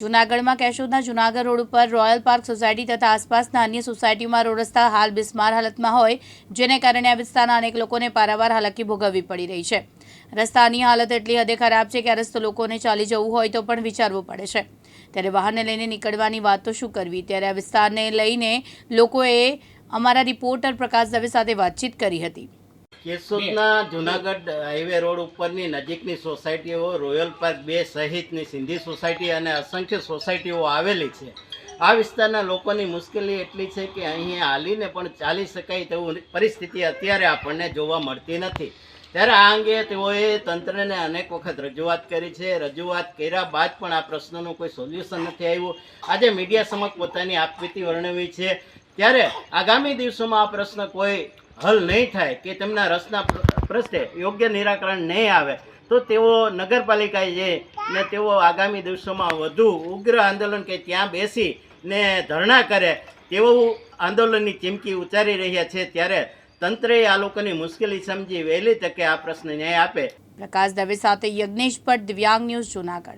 જૂનાગઢમાં કેશોદના જૂનાગઢ રોડ ઉપર રોયલ પાર્ક સોસાયટી તથા આસપાસના અન્ય સોસાયટીમાં રોડ રસ્તા હાલ બિસ્માર હાલતમાં હોય, જેને કારણે આ વિસ્તારના અનેક લોકોને પારાવાર હાલાકી ભોગવવી પડી રહી છે. રસ્તાની હાલત એટલી હદે ખરાબ છે કે આ રસ્તો લોકોને ચાલી જવું હોય તો પણ વિચારવું પડે છે. ત્યારે વાહનને લઈને નીકળવાની વાત તો શું કરવી? ત્યારે આ વિસ્તારને લઈને લોકોએ અમારા રિપોર્ટર પ્રકાશ દવે સાથે વાતચીત કરી હતી. કેશોદના જુનાગઢ હાઈવે રોડ ઉપરની નજીકની સોસાયટીઓ, રોયલ પાર્ક બે સહિતની સિંધી સોસાયટી અને અસંખ્ય સોસાયટીઓ આવેલી છે. આ વિસ્તારના લોકોની મુશ્કેલી એટલી છે કે અહીં હાલીને પણ ચાલી શકાય તેવું પરિસ્થિતિ અત્યારે આપણને જોવા મળતી નથી. ત્યારે આ અંગે તેઓએ તંત્રને અનેક વખત રજૂઆત કરી છે. રજૂઆત કર્યા બાદ પણ આ પ્રશ્નનું કોઈ સોલ્યુશન નથી આવ્યું. આજે મીડિયા સમક્ષ પોતાની આપવીતી વર્ણવી છે. ત્યારે આગામી દિવસોમાં આ પ્રશ્ન કોઈ હલ નહીં થાય કે તેમના રસના પ્ર- પ્રશ્ને યોગ્ય નિરાકરણ નહીં આવે, તો તેઓ નગરપાલિકાએ જે ને તેઓ આગામી દિવસોમાં વધુ ઉગ્ર આંદોલન કે ત્યાં બેસી ને ધરણા કરે તેવું આંદોલનની ચીમકી ઉચ્ચારી રહ્યા છે, ત્યારે તંત્રએ આ લોકોની મુશ્કેલી સમજી વહેલી તકે આ પ્રશ્ન ન્યાય આપે. પ્રકાશ દવે સાથે યજ્ઞેશ ભટ્ટ દિવ્યાંગ ન્યૂઝ જૂનાગઢ.